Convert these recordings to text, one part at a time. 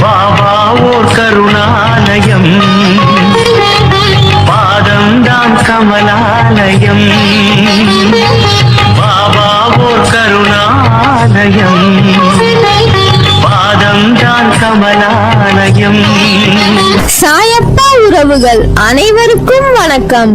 பாபா ஓர் கருணாலயம். பாதம்தான் கமலாலயம். பாபா ஓர் கருணாலயம். பாதம்தான் கமலாலயம். சாயப்பா உறவுகள் அனைவருக்கும் வணக்கம்.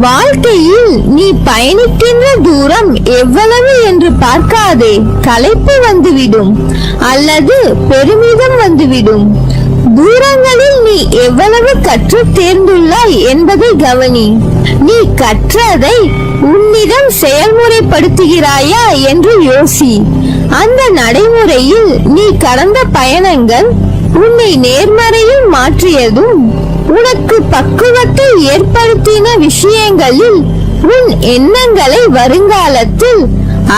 வாழ்க்கையில் நீ பயணிக்கின்ற தூரம் எவ்வளவு என்று பார்க்காதே. களைப்பு வந்துவிடும் அல்லது பெருமிதம் வந்துவிடும். தூரங்களில் நீ எவ்வளவு கற்று தேர்ந்துள்ளாய் என்பதை கவனி. நீ கற்றதை உன்னிடம் செயல்முறைப்படுத்துகிறாயா என்று யோசி. அந்த நடைமுறையில் நீ கடந்த பயணங்கள் உன்னை நேர்மறையில் மாற்றியதும் உனக்கு பக்குவத்தை ஏற்படுத்தின விஷயங்களில் உன் எண்ணங்களை வருங்காலத்தில்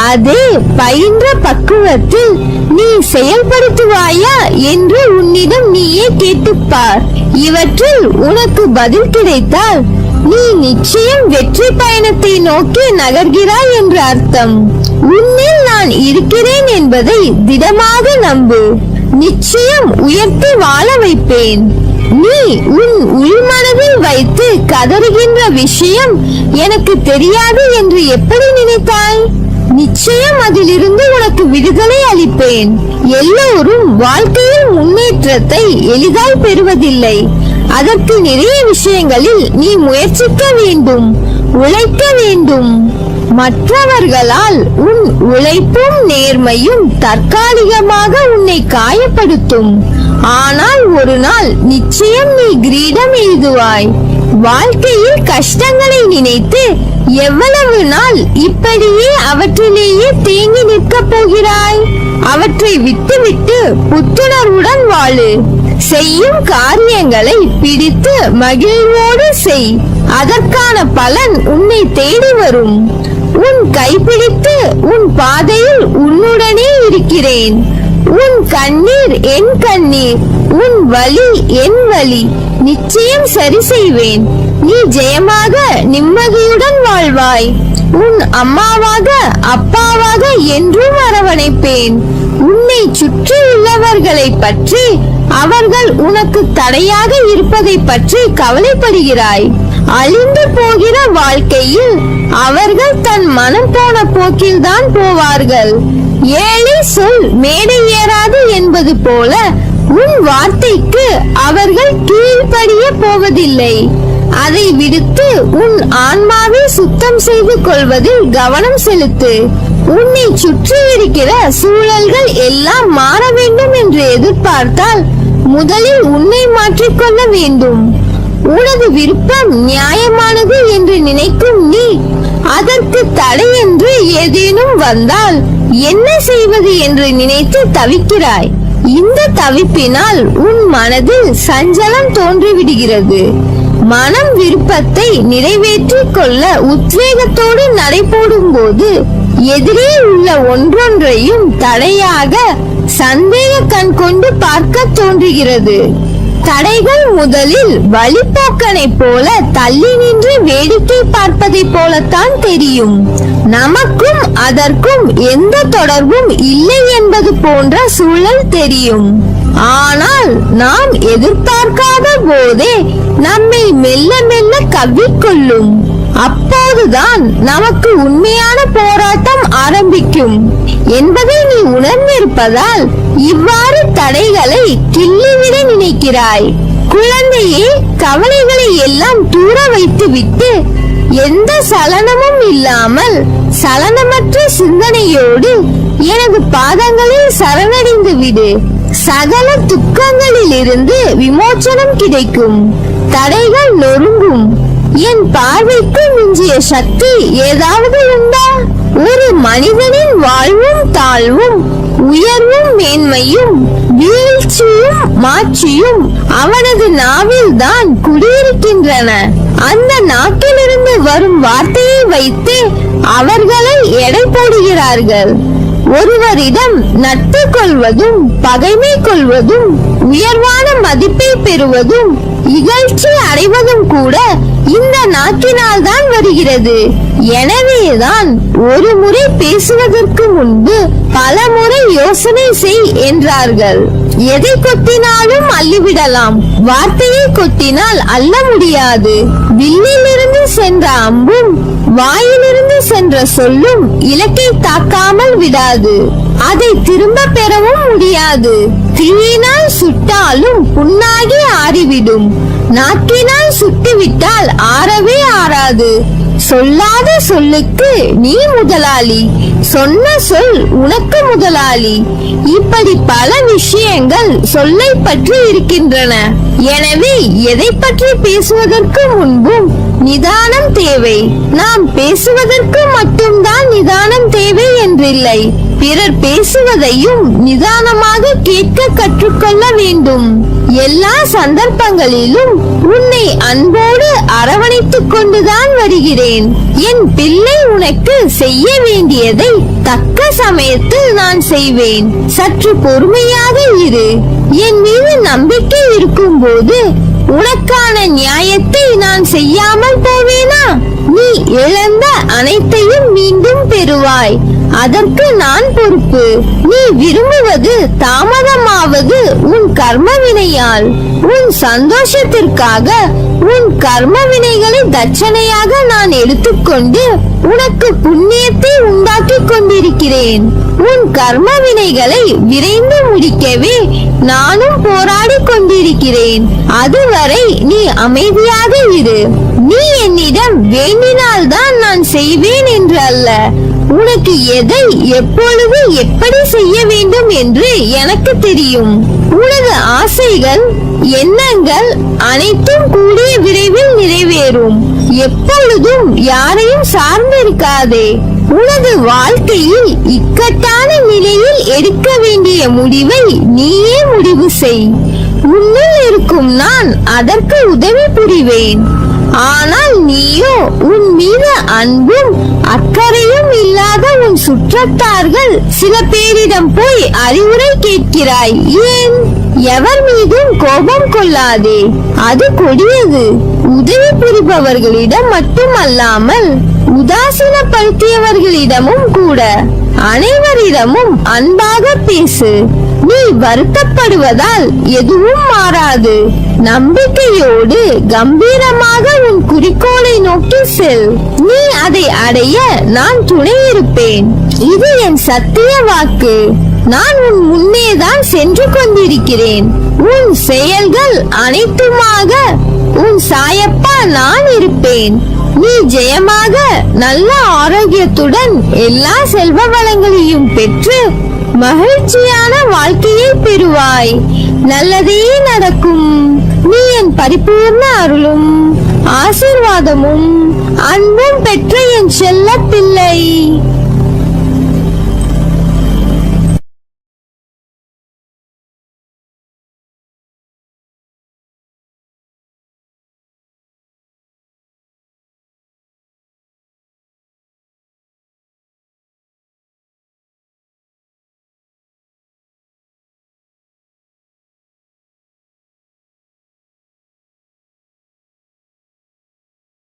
அதே பயின்ற பக்குவத்தில் நீ செயல்படுத்துவாயா என்று உன்னிடம் நீயே கேட்டுப்பார். இவற்றில் உனக்கு பதில் கிடைத்தால் நீ நிச்சயம் வெற்றி பயணத்தை நோக்கி நகர்கிறாய் என்று அர்த்தம். உன்னில் நான் இருக்கிறேன் என்பதை திடமாக நம்பு. நிச்சயம் உயர்த்தி வாழ வைப்பேன். நீ உன் உள்மனதில் வைத்து கதறுகின்ற விஷயம் எனக்கு தெரியாது என்று எப்படி நினைத்தாய்? நிச்சயம் அதிலிருந்து உனக்கு விடுதலை அளிப்பேன். எல்லோரும் வாழ்க்கையில் முன்னேற்றத்தை எளிதாய் பெறுவதில்லை. அதற்கு நிறைய விஷயங்களில் நீ முயற்சிக்க வேண்டும் உழைக்க வேண்டும். மற்றவர்களால் உன் உழைப்பும் நேர்மையும் தற்காலிகமாக உன்னை காயப்படுத்தும். ஆனால் ஒரு நாள் நிச்சயம் நீ கிரீடம் எழுதுவாய். வாழ்க்கையில் கஷ்டங்களை நினைத்து எவ்வளவு நாள் இப்படியே அவற்றிலேயே தேங்கி நிற்கப் போகிறாய்? அவற்றை விட்டுவிட்டு புத்துணர்வுடன் வாழு. செய்யும் காரியங்களை பிடித்து மகிழ்வோடு செய். அதற்கான பலன் உன்னை தேடி வரும். உன் கைப்பிடித்து உன் பாதையில் உன்னுடனே இருக்கிறேன். உன் கண்ணீர் என் கண்ணீர் உன் வலி என் வலி. நிச்சயம் சரி செய்வேன். நீ ஜெயமாக நிம்மதியுடன் வாழ்வாய். உன் அம்மாவாக அப்பாவாக என்றும் அரவணைப்பேன். உன்னை சுற்றி உள்ளவர்களை பற்றி அவர்கள் உனக்கு தடையாக இருப்பதை பற்றி கவலைப்படுகிறாய். அழிந்து போகிற வாழ்க்கையில் அவர்கள் தன் மனம் போன போக்கில்தான் போவார்கள். ஏழை சொல் மேடை ஏறாது என்பது போல உன் வார்த்தைக்கு அவர்கள் கீழ்ப்படிய போவதில்லை. அதை விடுத்து உன் ஆன்மாவை சுத்தம் செய்து கொள்வதில் கவனம் செலுத்து. உன்னை சுற்றி இருக்கிற சூழல்கள் எல்லாம் மாற வேண்டும் என்று எதிர்பார்த்தால் முதலில் உன்னை மாற்றிக்கொள்ள வேண்டும். உனது விருப்பம் நியாயமானது என்று நினைக்கும் நீ அதற்கு தடை என்று ஏதேனும் வந்தால் என்ன செய்வது என்று நினைத்து தவிக்கிறாய். இந்த தவிப்பினால் உன் மனதில் சஞ்சலம் தோன்றிவிடுகிறது. மனம் விருப்பத்தை நிறைவேற்றிக் கொள்ள உத்வேகத்தோடு நடைபோடும் போது எதிரே உள்ள ஒன்றொன்றையும் தடையாக சந்தேக கண் கொண்டு பார்க்க தோன்றுகிறது. தடைகள் முதலில் வழிப்போக்கனை போல தள்ளி நின்று வேடிக்கை பார்ப்பதை போலத்தான் தெரியும். நமக்கும் அதற்கும் எந்த தொடர்பும் இல்லை என்பது போன்ற சூழல் தெரியும். ஆனால் நாம் எதிர்பார்க்காத போதே நம்மை மெல்ல மெல்ல கவ்விக்கொள்ளும். அப்போதுதான் நமக்கு உண்மையான போராட்டம் ஆரம்பிக்கும். என்பதை நீ உணர்ந்திருப்பதால் இவ்வாறு தடைகளை கிள்ளிவிட நினைக்கிறாய். குழந்தையே கவலைகளை எல்லாம் தூர வைத்துவிட்டு எந்த சலனமும் இல்லாமல் சலனமற்ற சிந்தனையோடு எனது பாதங்களில் சரணடைந்து விடு. சகல துக்கங்களில் இருந்து விமோச்சனம் கிடைக்கும். தடைகள் நொறுங்கும். என் பார்வைக்கு மிஞ்சிய சக்தி ஏதாவது உண்டா? ஒரு மனிதனே வாழ்வும் தாழ்வும் உயர்வும் மேன்மையும் வீழ்ச்சியும் மாட்சியும் அவனது நாவில் தான் குடியிருக்கின்றன. அந்த நாட்டிலிருந்து வரும் வார்த்தையை வைத்து அவர்களை எடை போடுகிறார்கள். ஒருவரிடம் நட்பு கொள்வதும் பகைமை கொள்வதும் உயர்வான மதிப்பை பெறுவதும் இகழ்ச்சி அடைவதும் கூட இந்த நாக்கினால் தான் வருகிறது. எனவேதான் ஒரு முறை பேசுவதற்கு முன்பு பல முறை யோசனை செய் என்றார்கள். எதை கொத்தினாலும் அள்ளிவிடலாம். வார்த்தையை கொத்தினால் அள்ள முடியாது. வில்லிலிருந்து சென்ற அம்பும் வாயிலிருந்து சென்ற சொல்லும் இலக்கை தாக்காமல் விடாது. அதை திரும்ப பெறவும் முடியாது. தீயினால் சுட்டாலும் புண்ணாகி ஆறிவிடும். நாக்கினால் சுட்டுவிட்டால் ஆறவே ஆறாது. சொல்லாத சொல்லுக்கு நீ முதலாளி. சொன்ன சொல் உனக்கு முதலாளி. இப்படி பல விஷயங்கள் சொல்லை பற்றி இருக்கின்றன. எனவே எதை பற்றி பேசுவதற்கு முன்பும் நிதானம் தேவை. நாம் பேசுவதற்கு மட்டும்தான் நிதானம் தேவை என்றில்லை. பிறர் பேசுவதையும் நிதானமாக கேட்க கற்றுக்கொள்ள வேண்டும். எல்லா சந்தர்ப்பங்களிலும் உன்னை அன்போடு அரவணைத்துக் கொண்டுதான் வருகிறேன். என் பிள்ளை உனக்கு செய்ய வேண்டியதை தக்க சமயத்தில் நான் செய்வேன். சற்று பொறுமையாக இரு. என் மீது நம்பிக்கை இருக்கும்போது உனக்கான நியாயத்தை நான் செய்யாமல் போவேனா? நீ இழந்த அனைத்தையும் மீண்டும் பெறுவாய். அதற்கு நான் பொறுப்பு. நீ விரும்புவது தாமதமாவது உன் கர்ம வினையால் உன் சந்தோஷத்திற்காக உன் கர்ம வினைகளை தட்சணையாக நான் எடுத்துக்கொண்டு உனக்கு புண்ணியத்தை உண்டாக்கி கொண்டிருக்கிறேன். உன் கர்ம வினைகளை விரைந்து முடிக்கவே நானும் போராடி கொண்டிருக்கிறேன். அதுவரை நீ அமைதியாக இரு. நீ என்னிடம் வேண்டினால்தான் நான் செய்வேன் என்று அல்ல உனக்கு எதை எப்பொழுது எப்படி செய்ய வேண்டும் என்று எனக்கு தெரியும். உனது ஆசைகள் எண்ணங்கள் அனைத்தும் கூடிய விரைவில் நிறைவேறும். எப்பொழுதும் யாரையும் சார்ந்திருக்காதே. உனது வாழ்க்கையில் இக்கட்டான நிலையில் எடுக்க வேண்டிய முடிவை நீயே முடிவு செய். உன்னில் இருக்கும் நான் அதற்கு உதவி புரிவேன். ஆனால் நீயோ உன் மீது அன்பும் அக்கறையும் இல்லாத உன் சுற்றத்தார்கள் சில பேரிடம் போய் அறிவுரை கேட்கிறாய். ஏன்? எவர் மீதும் கோபம் கொள்ளாதே. அது கொடியது. உதவி புரிபவர்களிடம் மட்டுமல்லாமல் உதாசீனப்படுத்தியவர்களிடமும் கூட. அனைவரிடமும் அன்பாக பேசு. நீ வருத்தப்படுவதால் எதுவும் மாறாது. நம்பிக்கையோடு கம்பீரமாக உன் குறிக்கோளை நோக்கி செல். நீ அதை அடைய நான் துணை இருப்பேன். இது என் சத்திய வாக்கு. நான் உன் முன்னேதான் சென்று கொண்டிருக்கிறேன். உன் செயல்கள் அனைத்துமாக உன் சாயப்பா நான் இருப்பேன். நீ ஜெயமாக நல்ல ஆரோக்கியத்துடன் எல்லா செல்வ வளங்களையும் பெற்று மகிழ்ச்சியான வாழ்க்கையை பெறுவாய். நல்லதே நடக்கும். நீ என் பரிபூர்ண அருளும் ஆசீர்வாதமும் அன்பும் பெற்ற என் செல்ல பிள்ளை